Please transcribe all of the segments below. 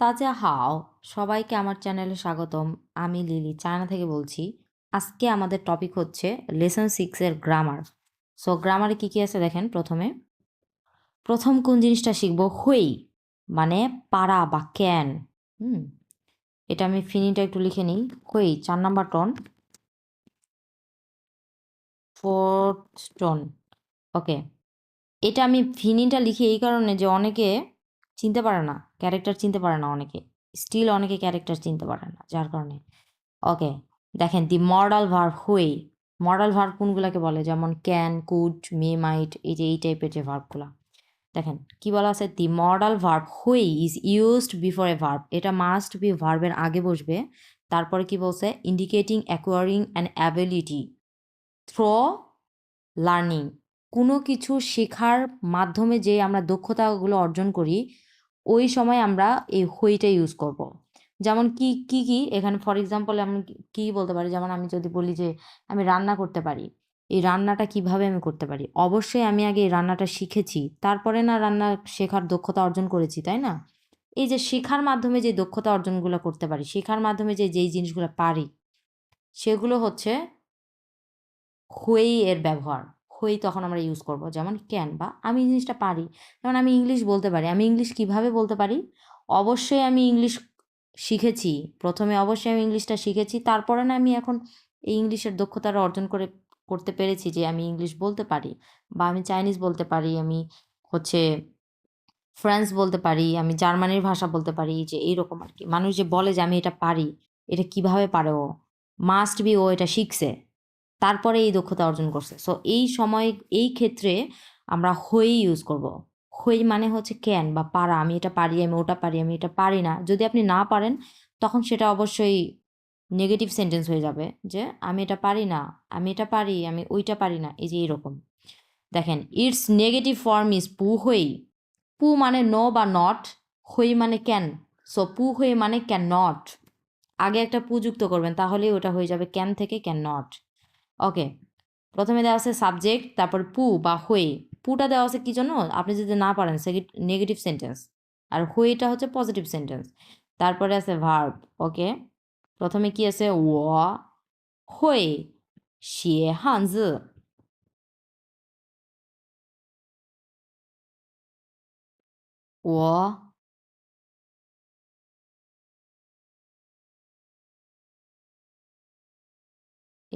তাজা হাও, সবাইকে আমার চ্যানেলে স্বাগতম। আমি লিলি, চায়না থেকে বলছি। আজকে আমাদের টপিক হচ্ছে লেসন সিক্সের গ্রামার সো গ্রামারে কী কী আছে দেখেন প্রথমে। প্রথম কোন জিনিসটা শিখব? হুই মানে পাড়া বা ক্যান হুম, এটা আমি ফিনিটা একটু লিখে নিই। হুই চার number ton fourth stone okay এটা আমি ফিনিটা লিখি এই কারণে যে অনেকে চিনতে পারে না। ক্যারেক্টার চিনতে পারে না অনেকে। স্টিল অনেকে ক্যারেক্টার চিনতে পারে না, যার কারণে। ওকে দেখেন the modal verb which modal verb কোনগুলোকে বলে? যেমন ক্যান কুড মে মাইট এই যে, এই টাইপের যে ভার্বগুলো দেখেন, কি বলা আছে? The modal verb which is used before a verb এটা মাস্ট বি ভার্বের আগে বসবে। তারপরে কি বলছে? Indicating acquiring and ability through learning কোনো কিছু শেখার মাধ্যমে যে আমরা দক্ষতাগুলো অর্জন করি ওই সময় আমরা এই হইটা ইউজ করব। যেমন কি কি কি? এখানে ফর এক্সাম্পল আমি কি বলতে পারি? যেমন আমি যদি বলি যে আমি রান্না করতে পারি, এই রান্নাটা কীভাবে আমি করতে পারি? অবশ্যই আমি আগে এই রান্নাটা শিখেছি। তারপরে না রান্না শেখার দক্ষতা অর্জন করেছি, তাই না? এই যে শেখার মাধ্যমে যে দক্ষতা অর্জনগুলো করতে পারি, শেখার মাধ্যমে যে, যেই জিনিসগুলো পারি, সেগুলো হচ্ছে হই এর ব্যবহার। হই তখন আমরা ইউজ করব। যেমন ক্যান বা আমি জিনিসটা পারি। যেমন আমি ইংলিশ বলতে পারি। আমি ইংলিশ কীভাবে বলতে পারি? অবশ্যই আমি ইংলিশ শিখেছি। প্রথমে অবশ্যই আমি ইংলিশটা শিখেছি। তারপরে না আমি এখন এই ইংলিশের দক্ষতাটা অর্জন করে, করতে পেরেছি যে আমি ইংলিশ বলতে পারি বা আমি চাইনিজ বলতে পারি। আমি হচ্ছে ফ্রেঞ্চ বলতে পারি। আমি জার্মানির ভাষা বলতে পারি। যে এইরকম আর কি মানুষ যে বলে যে আমি এটা পারি, এটা কীভাবে পারে? ও মাস্ট বি ও এটা শিখছে। তারপরে এই দক্ষতা অর্জন করছে। সো এই সময়, এই ক্ষেত্রে আমরা হই ইউজ করব। হই মানে হচ্ছে ক্যান বা পারা, আমি এটা পারি, আমি ওটা পারি, আমি এটা পারি না। যদি আপনি না পারেন, তখন সেটা অবশ্যই নেগেটিভ সেন্টেন্স হয়ে যাবে যে, আমি এটা পারি না, আমি এটা পারি, আমি ওইটা পারি না, এই যে এইরকম। দেখেন ইটস নেগেটিভ ফর্ম ইজ পু হই। পু মানে নো বা নট হই মানে ক্যান সো পু হই মানে ক্যান নট আগে একটা পু যুক্ত করবেন, তাহলেই ওটা হয়ে যাবে ক্যান থেকে ক্যান নট ওকে প্রথমে দেওয়া আছে সাবজেক্ট তারপর পু বা হয়ে। পুটা দেওয়া আছে কি জন্য? আপনি যদি না পারেন সে নেগেটিভ সেন্টেন্স আর হইটা হচ্ছে পজিটিভ সেন্টেন্স তারপরে আছে ভার্ব ওকে প্রথমে কি আছে? ও হই শিয়ে হানজ। ও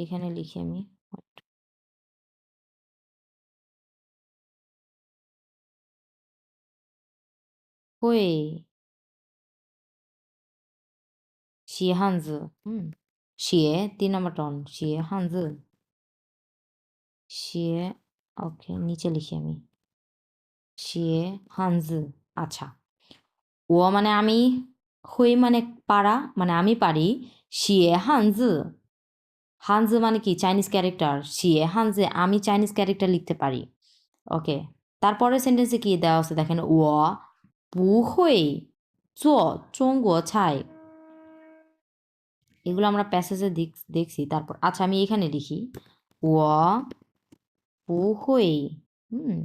এখানে লিখি আমি। হয়ে শিয়ে হানজ হুম। শিয়ে, তিন নম্বর টন। শিয়ে হানজ শিয়ে ওকে নিচে লিখি আমি। শিয়ে, হানজ। আচ্ছা। ও মানে আমি হুই মানে পারা মানে আমি পারি। শিয়ে, হানজ। হানজে মানে কি? Chinese character শিয়ে। হানজে, আমি চাইনিজ ক্যারেক্টার লিখতে পারি। ওকে তারপরের সেন্টেন্সে কি দেওয়া আছে? দেখেন, ও বু হই, চো, চঙ্গো, ছাই। এগুলো আমরা প্যাসেজে দেখছি। তারপর আচ্ছা আমি এখানে লিখি। ও বু হই, হুম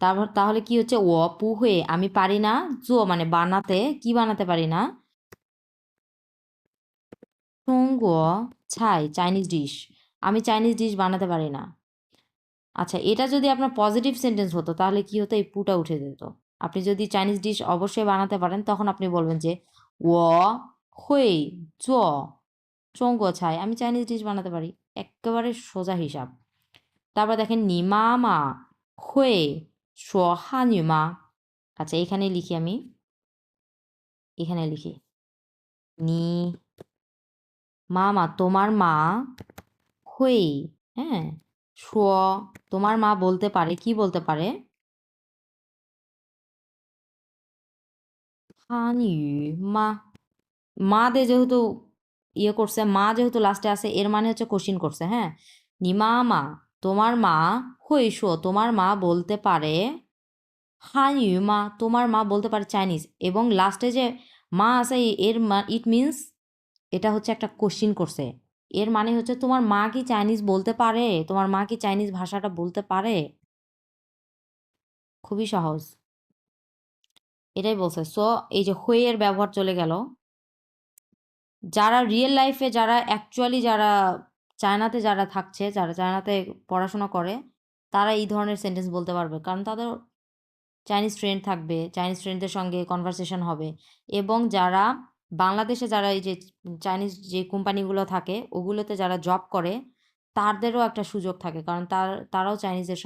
তারপর, তাহলে কি হচ্ছে? ও, পু হয়ে আমি পারি না। জো মানে বানাতে, কি বানাতে পারি না? চঙ্গো ছাই চাইনিজ ডিশ আমি চাইনিজ ডিশ বানাতে পারি না। আচ্ছা এটা যদি আপনার পজিটিভ সেন্টেন্স হতো, তাহলে কি হতো? এই পুটা উঠে যেত। আপনি যদি চাইনিজ ডিশ অবশ্যই বানাতে পারেন, তখন আপনি বলবেন যে ও হই চ চঙ্গো ছাই আমি চাইনিজ ডিশ বানাতে পারি। একেবারে সোজা হিসাব। তারপর দেখেন নিমামা হয়ে নিমা আচ্ছা এখানে লিখি আমি। এখানে লিখি। নি মামা, তোমার মা হই হ্যাঁ? তোমার মা বলতে পারে, কি বলতে পারে? মা মা দে যেহেতু ইয়ে করছে, মা যেহেতু লাস্টে আছে, এর মানে হচ্ছে কোশ্চিন করছে হ্যাঁ? নিমা মা তোমার মা হইসো তোমার মা বলতে পারে হানিউ মা, তোমার মা বলতে পারে চাইনিজ এবং লাস্টে যে মা আছে, এর মা ইট মিনস এটা হচ্ছে একটা কোশ্চিন করছে। এর মানে হচ্ছে তোমার মা কি চাইনিজ বলতে পারে? তোমার মা কি চাইনিজ ভাষাটা বলতে পারে? খুবই সহজ। এটাই বলছে। সো এই যে হইয়ের ব্যবহার চলে গেল। যারা রিয়েল লাইফে যারা অ্যাকচুয়ালি যারা চায়নাতে যারা থাকছে, যারা চায়নাতে পড়াশোনা করে, তারা এই ধরনের সেন্টেন্স বলতে পারবে। কারণ তাদের চাইনিজ ফ্রেন্ড থাকবে চাইনিজ ফ্রেন্ডদের সঙ্গে কনভারসেশন হবে। এবং যারা বাংলাদেশে যারা এই যে চাইনিজ যে কোম্পানিগুলো থাকে, ওগুলোতে যারা জব করে, তাদেরও একটা সুযোগ থাকে। কারণ তার, তারাও চাইনিজের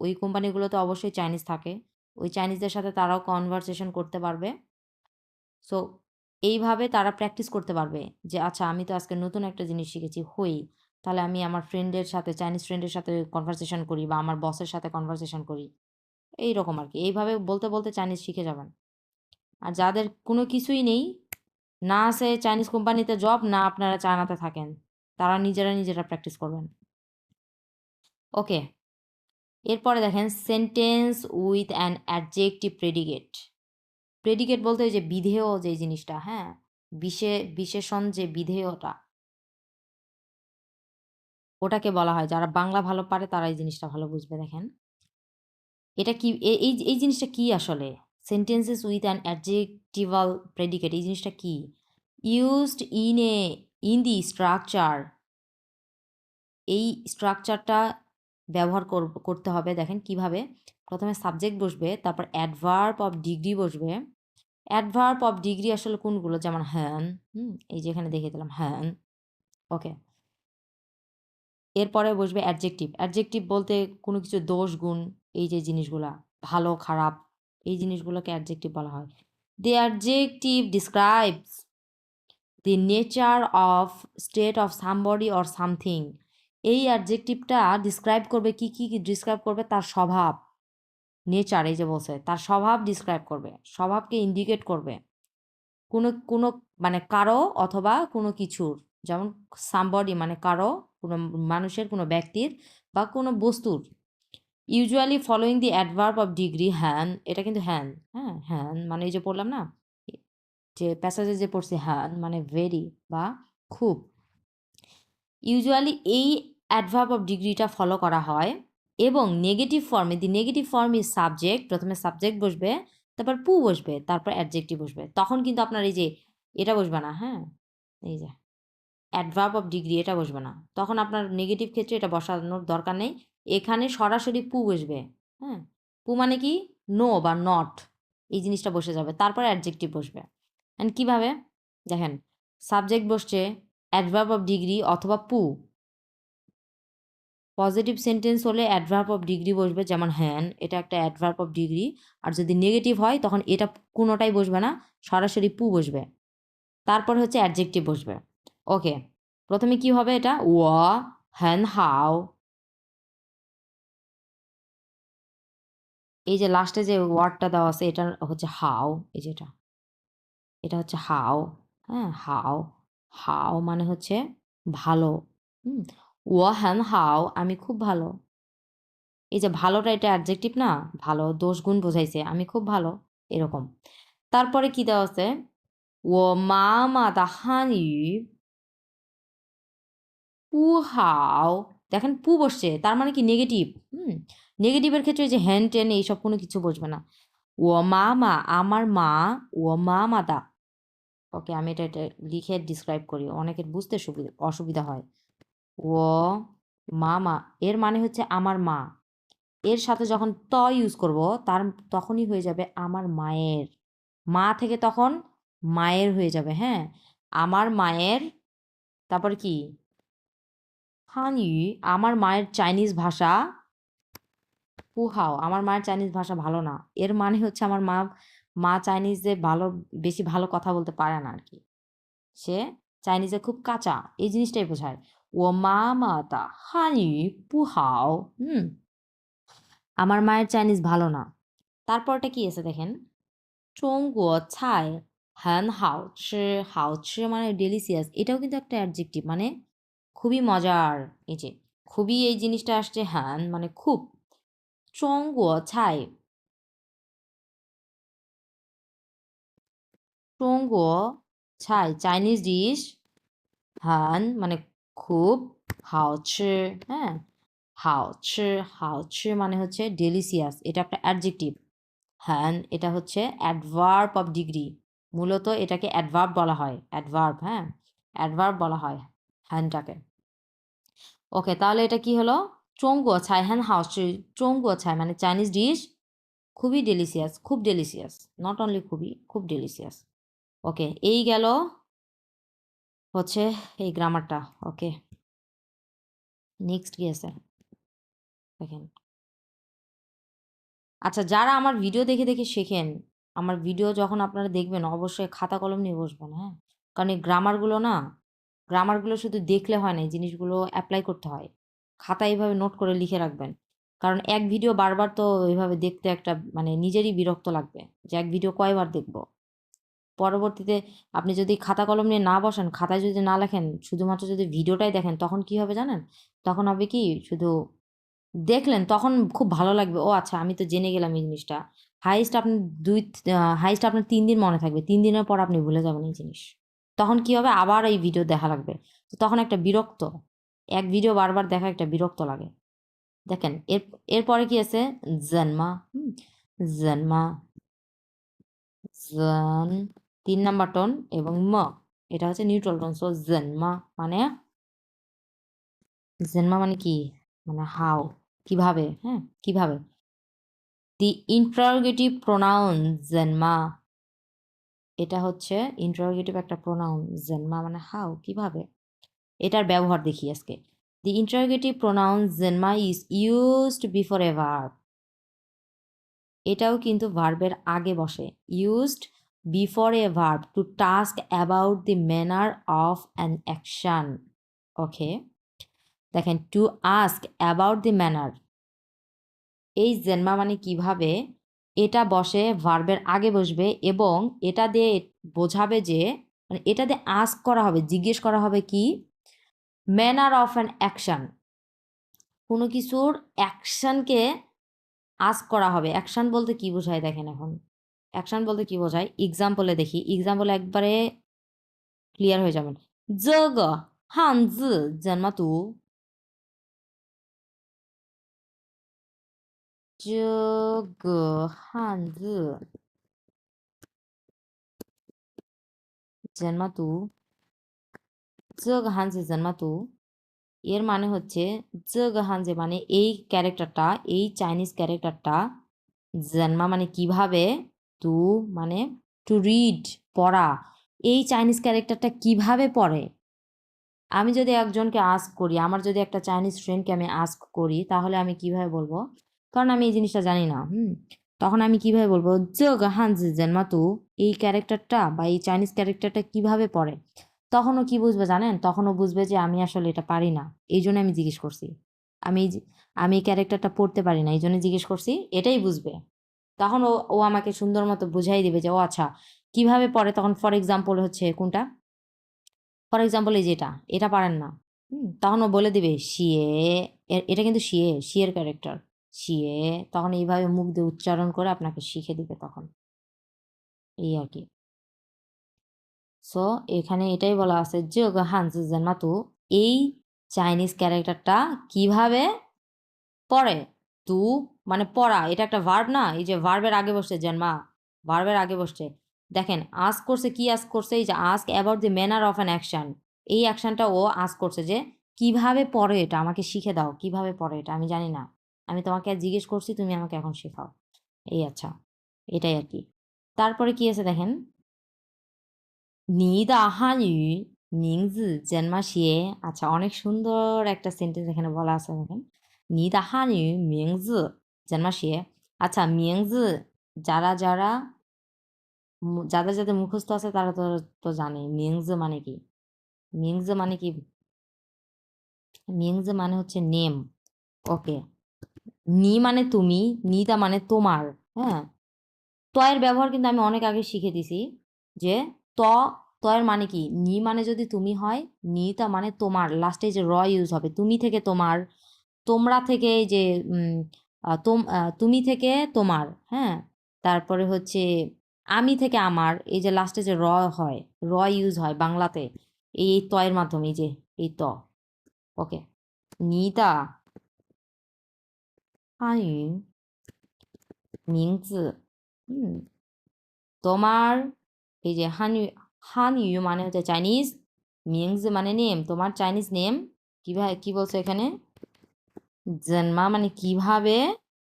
ওই কোম্পানিগুলোতে অবশ্যই চাইনিজ থাকে। ওই চাইনিজদের সাথে তারাও কনভারসেশন করতে পারবে। সো এইভাবে তারা প্র্যাকটিস করতে পারবে যে আচ্ছা আমি তো আজকে নতুন একটা জিনিস শিখেছি, হই, তাহলে আমি আমার ফ্রেন্ডের সাথে, চাইনিজ ফ্রেন্ডের সাথে কনভারসেশন করি বা আমার বসের সাথে কনভারসেশন করি। এই রকম আর কি এইভাবে বলতে বলতে চাইনিজ শিখে যাবেন। আর যাদের কোনো কিছুই নেই না আছে চাইনিজ কোম্পানিতে জব না আপনারা চায়নাতে থাকেন। তারা নিজেরা নিজেরা প্র্যাকটিস করবেন। ওকে এরপরে দেখেন sentence with an adjective predicate predicate বলতে ওই যে বিধেয় যে জিনিসটা হ্যাঁ? বিশে, বিশেষণ যে বিধেয়টা ওটাকে বলা হয়। যারা বাংলা ভালো পারে তারা এই জিনিসটা ভালো বুঝবে, দেখেন। এটা কি এই এই জিনিসটা কি আসলে? Sentences with an adjectival predicate এই জিনিসটা কি? Used in a in the structure এই স্ট্রাকচারটা ব্যবহার কর- করতে হবে। দেখেন কীভাবে। প্রথমে সাবজেক্ট বসবে, তারপর অ্যাডভার্ব অফ ডিগ্রি বসবে। অ্যাডভার্ব অফ ডিগ্রি আসলে কোনগুলো? যেমন হ্যান হুম, এই যে এখানে দেখিয়ে দিলাম হ্যান ওকে এরপরে বসবে অ্যাডজেক্টিভ অ্যাডজেক্টিভ বলতে কোনো কিছু, দোষ, গুণ, এই যে জিনিসগুলা। ভালো, খারাপ এই জিনিসগুলোকে অ্যাডজেক্টিভ বলা হয়। The adjective describes the nature of state of somebody or something এই অ্যাডজেক্টিভটা ডিসক্রাইব করবে কি কি ডিসক্রাইব করবে? তার স্বভাব। নেচার এই যে বলছে, তার স্বভাব ডিসক্রাইব করবে, স্বভাবকে ইন্ডিকেট করবে। কোনো কোনো মানে কারও অথবা কোনো কিছুর, যেমন সামবডি মানে কারও, কোনো মানুষের, কোনো ব্যক্তির বা কোনো বস্তুর। Usually following the adverb of degree হ্যান এটা কিন্তু হ্যান হ্যাঁ হ্যান মানে এই যে পড়লাম না? যে প্যাসেজে যে পড়ছি হ্যান মানে ভেরি বা খুব। ইউজুয়ালি এই অ্যাডভার্ব অফ ডিগ্রিটা ফলো করা হয় এবং নেগেটিভ ফর্মে the negative form is subject প্রথমে সাবজেক্ট বসবে, তারপর পু বসবে, তারপর অ্যাডজেক্টিভ বসবে। তখন কিন্তু আপনার এই যে এটা বসবে না হ্যাঁ এই যে অ্যাডভার্ব অফ ডিগ্রি এটা বসবে না। তখন আপনার নেগেটিভ ক্ষেত্রে এটা বসানোর দরকার নেই। এখানে সরাসরি পু বসবে হ্যাঁ? পু মানে কি? নো বা নট এই জিনিসটা বসে যাবে, তারপর অ্যাডজেক্টিভ বসবে। অ্যান্ড কীভাবে? দেখেন সাবজেক্ট বসছে অ্যাডভার্ব অফ ডিগ্রি অথবা পু। পজিটিভ সেন্টেন্স হলে অ্যাডভার্ব অফ ডিগ্রি বসবে, যেমন হ্যান, এটা একটা অ্যাডভার্ব অফ ডিগ্রি আর যদি নেগেটিভ হয়, তখন এটা কোনোটাই বসবে না, সরাসরি পু বসবে। তারপর হচ্ছে অ্যাডজেক্টিভ বসবে। ওকে প্রথমে কি হবে এটা? ও হ্যান, হাও এই যে লাস্টে যে ওয়ার্ডটা দেওয়া আছে এটা হচ্ছে হাও এই যেটা এটা। হচ্ছে হাও হ্যাঁ? হাও হাও মানে হচ্ছে ভালো। হুম? ও হ্যান হাও, আমি খুব ভালো। এই যে ভালোটা এটা অ্যাডজেক্টিভ না? ভালো দোষ গুণ বোঝাইছে, আমি খুব ভালো, এরকম। তারপরে কি দেওয়া আছে? ও মা মা দা হান ইউ পু হাও, দেখেন পু বসছে, তার মানে কি নেগেটিভ হুম? নেগেটিভের ক্ষেত্রে যে হ্যান টেন এইসব কোনো কিছু বসবে না। ও মা মা আমার মা, ও মা মা দা ওকে আমি এটা এটা লিখে ডিসক্রাইব করি। অনেকের বুঝতে সুবিধা অসুবিধা হয়। ও মা মা এর মানে হচ্ছে আমার মা। এর সাথে যখন ত ইউজ করব, তার, তখনই হয়ে যাবে আমার মায়ের। মা থেকে তখন মায়ের হয়ে যাবে হ্যাঁ? আমার মায়ের, তারপর কি? হানি আমার মায়ের চাইনিজ ভাষা পুহাও আমার মায়ের চাইনিজ ভাষা ভালো না। এর মানে হচ্ছে আমার মা মা চাইনিজে ভালো, বেশি ভালো কথা বলতে পারে না আর কি সে চাইনিজে খুব কাঁচা, এই জিনিসটাই বোঝায়। ও মা মাতা, হানি পুহাও হুম। আমার মায়ের চাইনিজ ভালো না। তারপরটা কি আছে দেখেন? চঙ্গুয়ো ছাই হ্যান হাও চি হাও চি মানে ডেলিসিয়াস এটাও কিন্তু একটা অ্যাডজেক্টিভ মানে খুবই মজার। এই যে খুবই এই জিনিসটা আসছে হ্যান মানে খুব। চঙ্গুয়ো ছাই চঙ্গুয়ো ছাই চাইনিজ ডিশ হ্যান মানে খুব হাও চি হ্যাঁ হাও চি মানে হচ্ছে ডেলিসিয়াস এটা একটা অ্যাডজেক্টিভ হ্যান এটা হচ্ছে অ্যাডভার্ব অফ ডিগ্রি মূলত এটাকে অ্যাডভার্ব বলা হয়। অ্যাডভার্ব হ্যাঁ অ্যাডভার্ব বলা হয় হ্যানটাকে ওকে, তাহলে এটা কি হলো? চৌঙ্গুয়া ছাই হ্যান হাউস চৌঙ্গুয়া ছাই মানে চাইনিজ ডিশ খুবই ডেলিসিয়াস খুব ডেলিসিয়াস নট অনলি খুবই খুব ডেলিসিয়াস ওকে এই গেল হচ্ছে এই গ্রামারটা ওকে নেক্সট কি আছে দেখেন। আচ্ছা যারা আমার ভিডিও দেখে দেখে শেখেন, আমার ভিডিও যখন আপনারা দেখবেন, অবশ্যই খাতা কলম নিয়ে বসবেন হ্যাঁ? কারণ এই গ্রামারগুলো না গ্রামারগুলো শুধু দেখলে হয় না, এই জিনিসগুলো অ্যাপ্লাই করতে হয়। খাতা এইভাবে নোট করে লিখে রাখবেন। কারণ এক ভিডিও বারবার তো এইভাবে দেখতে একটা মানে নিজেরই বিরক্ত লাগবে যে এক ভিডিও কয়বার দেখব। পরবর্তীতে আপনি যদি খাতা কলম নিয়ে না বসেন, খাতায় যদি না লেখেন, শুধুমাত্র যদি ভিডিওটাই দেখেন, তখন কি হবে জানেন? তখন হবে কি শুধু দেখলেন, তখন খুব ভালো লাগবে, ও আচ্ছা আমি তো জেনে গেলাম এই জিনিসটা। হাইস্ট আপনি দুই হাইস্ট আপনার তিন দিন মনে থাকবে, তিন দিনের পর আপনি ভুলে যাবেন এই জিনিস। তখন কি হবে? আবার এই ভিডিও দেখা লাগবে। তো তখন একটা বিরক্ত এক ভিডিও বারবার দেখা একটা বিরক্ত লাগে। দেখেন, এর, এরপরে কি আছে? জন্মা জন্মা, জন, তিন নাম্বার টোন এবং ম, এটা হচ্ছে নিউট্রাল টোন সো জন্মা মানে জন্মা মানে কি? মানে হাও কীভাবে হ্যাঁ কীভাবে? দি ইন্টারোগেটিভ প্রোনাউন জন্মা, এটা হচ্ছে ইন্টারোগেটিভ একটা প্রোনাউন জন্মা মানে হাও কীভাবে? এটার ব্যবহার দেখি আজকে। দি ইন্টারোগেটিভ প্রোনাউন জন্মা is used before a verb এটাও কিন্তু ভার্বের আগে বসে। Used before a verb to ask about the manner of an action okay দেখেন to ask about the manner এই জেনমা মানে কীভাবে? এটা বসে ভার্বের আগে বসবে এবং এটা দিয়ে বোঝাবে যে মানে এটা দিয়ে আস্ক করা হবে, জিজ্ঞেস করা হবে কি? ম্যানার অফ অ্যান অ্যাকশান কোনো কিছুর অ্যাকশানকে আস করা হবে। অ্যাকশান বলতে কি বোঝায় দেখেন এখন? অ্যাকশান বলতে কি বোঝায়? এক্সাম্পলে দেখি। এক্সাম্পল একবারে ক্লিয়ার হয়ে যাবেন জ হান জি জন্মা তু জগ জন্মা তু জগ হানজে জন্মাতু এর মানে হচ্ছে জগ যে মানে এই ক্যারেক্টারটা, এই চাইনিজ ক্যারেক্টারটা জন্মা মানে কীভাবে, তু মানে টু রিড পড়া, এই চাইনিজ ক্যারেক্টারটা কীভাবে পড়ে? আমি যদি একজনকে আস্ক করি, আমার যদি একটা চাইনিজ ফ্রেন্ডকে আমি আস্ক করি, তাহলে আমি কীভাবে বলব? কারণ আমি এই জিনিসটা জানি না, হুম? তখন আমি কীভাবে বলব জগ হান জেনমাতু এই ক্যারেক্টারটা বা এই চাইনিজ ক্যারেক্টারটা কীভাবে পড়ে? তখনও কি বুঝবে জানেন? তখনও বুঝবে যে আমি আসলে এটা পারি না। এই জন্য আমি জিজ্ঞেস করছি। আমি আমি ক্যারেক্টারটা পড়তে পারি না, এই জন্য জিজ্ঞেস করছি, এটাই বুঝবে। তখন ও ও আমাকে সুন্দর মতো বুঝাই দেবে যে, ও আচ্ছা কীভাবে পড়ে? তখন ফর এক্সাম্পল হচ্ছে কোনটা? ফর এক্সাম্পল এই যে এটা এটা পারেন না। তখন ও বলে দিবে, শিয়ে এটা কিন্তু শিয়ে, শিয়ের ক্যারেক্টার শিয়ে। তখন এইভাবে মুখ দিয়ে উচ্চারণ করে আপনাকে শিখে দিবে তখন। এই আর কি। সো এখানে এটাই বলা আছে যে হানস মাতু এই চাইনিজ ক্যারেক্টারটা কীভাবে পড়ে? তু মানে পড়া, এটা একটা ভার্ব না? এই যে ভার্বের আগে বসছে জন্মা ভার্বের আগে বসছে। দেখেন আস্ক করছে, কি আস্ক করছে? এই যে ask about the manner of an action এই অ্যাকশনটা ও আস্ক করছে যে, কীভাবে পড়ে এটা? আমাকে শিখে দাও, কীভাবে পড়ে এটা? আমি জানি না। আমি তোমাকে জিজ্ঞেস করছি, তুমি আমাকে এখন শেখাও। এই আচ্ছা এটাই আর কি। তারপরে কি আছে দেখেন? নিদা হানু মিংজি জন্মা আচ্ছা অনেক সুন্দর একটা সেন্টেন্স এখানে বলা আছে দেখেন নিদা হানু মিংজি জন্মা শিয়ে আচ্ছা মিংজি যারা যারা যাদের যাদের মুখস্থ আছে তারা তো তো জানে মিংজি মানে কি মিংজি মানে কি মিংজি মানে হচ্ছে নেম ওকে। নি মানে তুমি নিতা মানে তোমার। হ্যাঁ? তয়ের ব্যবহার কিন্তু আমি অনেক আগে শিখে দিছি যে ত, তয়ের মানে কি? নি মানে যদি তুমি হয়, নি তা মানে তোমার। লাস্টে যে র ইউজ হবে, তুমি থেকে তোমার। তোমরা থেকে যে তুমি থেকে তোমার হ্যাঁ? তারপরে হচ্ছে আমি থেকে আমার, এই যে লাস্টে যে র হয়, র ইউজ হয় বাংলাতে, এই এই তয়ের মাধ্যমে, এই যে, এই ত। ওকে নিতা আয়ু হুম, তোমার এই যে হানি হানইউ মানে হচ্ছে চাইনিজ মিংস মানে নেম তোমার চাইনিজ নেম কীভাবে কি বলছো এখানে জন্মা মানে কীভাবে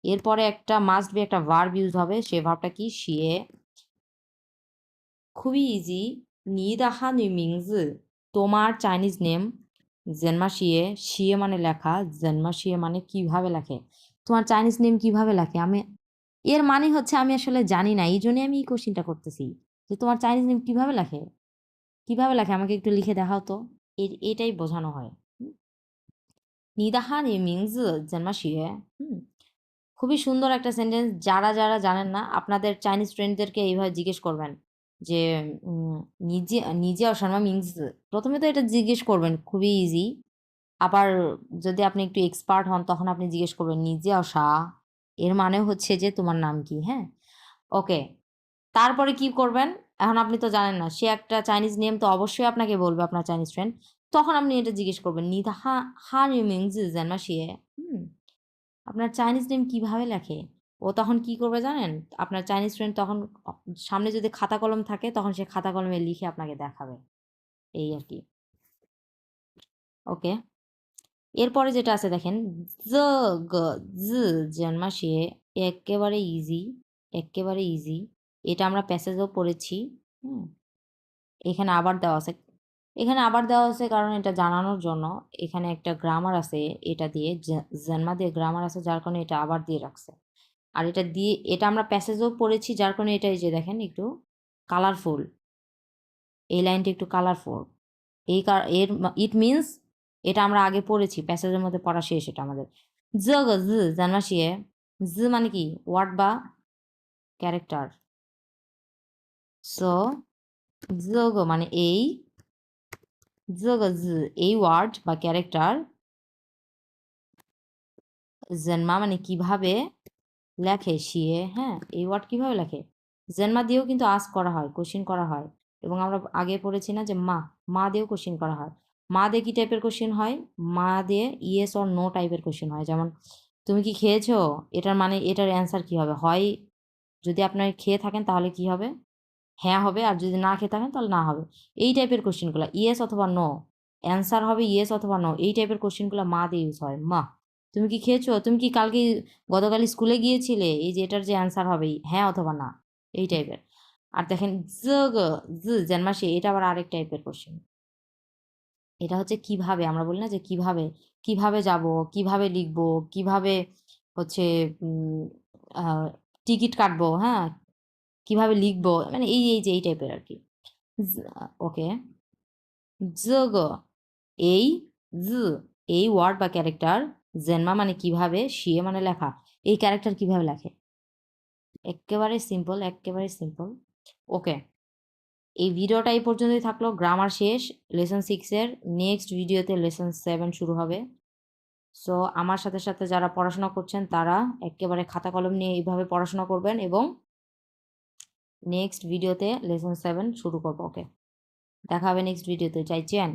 এরপরে একটা মাস্ট বি একটা ভার্ব ইউজ হবে। সে ভার্বটা কি? শিয়ে খুবই ইজি নিদা হানই মিংস তোমার চাইনিজ নেম জন্মা শিয়ে শিয়ে মানে লেখা। জন্মা শিয়ে মানে কীভাবে লেখে। তোমার চাইনিজ নেম কীভাবে লেখে? আমি এর মানে হচ্ছে আমি আসলে জানি না এই জন্যই আমি এই কোশ্চিনটা করতেছি যে তোমার চাইনিজ নেম কীভাবে লেখে? কীভাবে লেখে? আমাকে একটু লিখে দেখাও তো। এ- এটাই বোঝানো হয়। নিদাহা নি মিংজ জন্মা শিয়ে হুম? খুবই সুন্দর একটা সেন্টেন্স যারা যারা জানেন না, আপনাদের চাইনিজ ফ্রেন্ডদেরকে এইভাবে জিজ্ঞেস করবেন যে নিজে নিজে অসম্মা মিংস প্রথমে তো এটা জিজ্ঞেস করবেন, খুবই ইজি আবার যদি আপনি একটু এক্সপার্ট হন, তখন আপনি জিজ্ঞেস করবেন, নিজে অসা এর মানে হচ্ছে যে তোমার নাম কি? হ্যাঁ? ওকে। তারপরে কি করবেন? এখন আপনি তো জানেন না, সে একটা চাইনিজ নেম তো অবশ্যই আপনাকে বলবে আপনার চাইনিজ ফ্রেন্ড তখন আপনি এটা জিজ্ঞেস করবেন নিদা হা হা মিংস জানা শিয়ে? হুম। আপনার চাইনিজ নেম কীভাবে লেখে? ও তখন কি করবে জানেন? আপনার চাইনিজ ফ্রেন্ড তখন সামনে যদি খাতা কলম থাকে, তখন সে খাতা কলমে লিখে আপনাকে দেখাবে। এই আর কি। ওকে। এরপরে যেটা আছে দেখেন, জ, গ, জ জন্মাসে একেবারে ইজি একেবারে ইজি এটা আমরা প্যাসেজও পড়েছি এখানে আবার দেওয়া আছে, এখানে আবার দেওয়া আছে কারণ এটা জানানোর জন্য, এখানে একটা গ্রামার আছে এটা দিয়ে জন্মা দিয়ে গ্রামার আছে যার কারণে এটা আবার দিয়ে রাখছে। আর এটা দিয়ে, এটা আমরা প্যাসেজও পড়েছি যার কারণে এটা এই যে দেখেন একটু কালারফুল এই লাইনটা একটু কালারফুল এই কার এর ইট মিনস এটা আমরা আগে পড়েছি প্যাসেজের মধ্যে পড়া শেষ এটা আমাদের। জ জ জানমাসিয়ে জ মানে কি ওয়ার্ড বা ক্যারেক্টার সো জ মানে এই জ গ এই ওয়ার্ড বা ক্যারেক্টার জন্মা মানে কীভাবে লেখে শিয়ে হ্যাঁ এই ওয়ার্ড কীভাবে লেখে? জন্মা দিয়েও কিন্তু আস করা হয় কোশ্চিন করা হয়, এবং আমরা আগে পড়েছি না যে মা মা দিয়েও কোশ্চিন করা হয়। মা দিয়ে কি টাইপের কোশ্চিন হয়? মা দিয়ে ইয়েস অর নো টাইপের কোশ্চিন হয়। যেমন, তুমি কি খেয়েছো? এটার মানে এটার অ্যান্সার কি হবে? হয়, যদি আপনার খেয়ে থাকেন তাহলে কি হবে? হ্যাঁ হবে আর যদি না খেয়ে থাকেন তাহলে না হবে। এই টাইপের কোশ্চিনগুলো ইয়েস অথবা নো অ্যান্সার হবে ইয়েস অথবা নো এই টাইপের কোশ্চিনগুলো মা দিয়ে ইউজ হয়। মা, তুমি কি খেয়েছো? তুমি কি কালকে গতকাল স্কুলে গিয়েছিলে? এই যে এটার যে অ্যান্সার হবে হ্যাঁ অথবা না? এই টাইপের আর দেখেন জ জ এটা আবার আরেক টাইপের কোশ্চেন এটা হচ্ছে কীভাবে, আমরা বলি না যে কীভাবে কীভাবে যাব, কীভাবে লিখব, কীভাবে হচ্ছে টিকিট কাটবো হ্যাঁ? কীভাবে লিখব? মানে এই এই, যে, এই টাইপের আর কি। ওকে। জ, গ। এই, জ, এই ওয়ার্ড বা ক্যারেক্টার জেনমা মানে কীভাবে শিয়ে মানে লেখা। এই ক্যারেক্টার কীভাবে লেখে? একেবারে সিম্পল একেবারে সিম্পল ওকে। এই ভিডিওটা এই পর্যন্তই থাকল। গ্রামার শেষ লেসন সিক্সের নেক্সট ভিডিওতে লেসন সেভেন শুরু হবে। সো আমার সাথে সাথে যারা পড়াশোনা করছেন, তারা একেবারে খাতা কলম নিয়ে এইভাবে পড়াশোনা করবেন এবং নেক্সট ভিডিওতে লেসন সেভেন শুরু করব ওকে দেখা হবে নেক্সট ভিডিওতে চাইছেন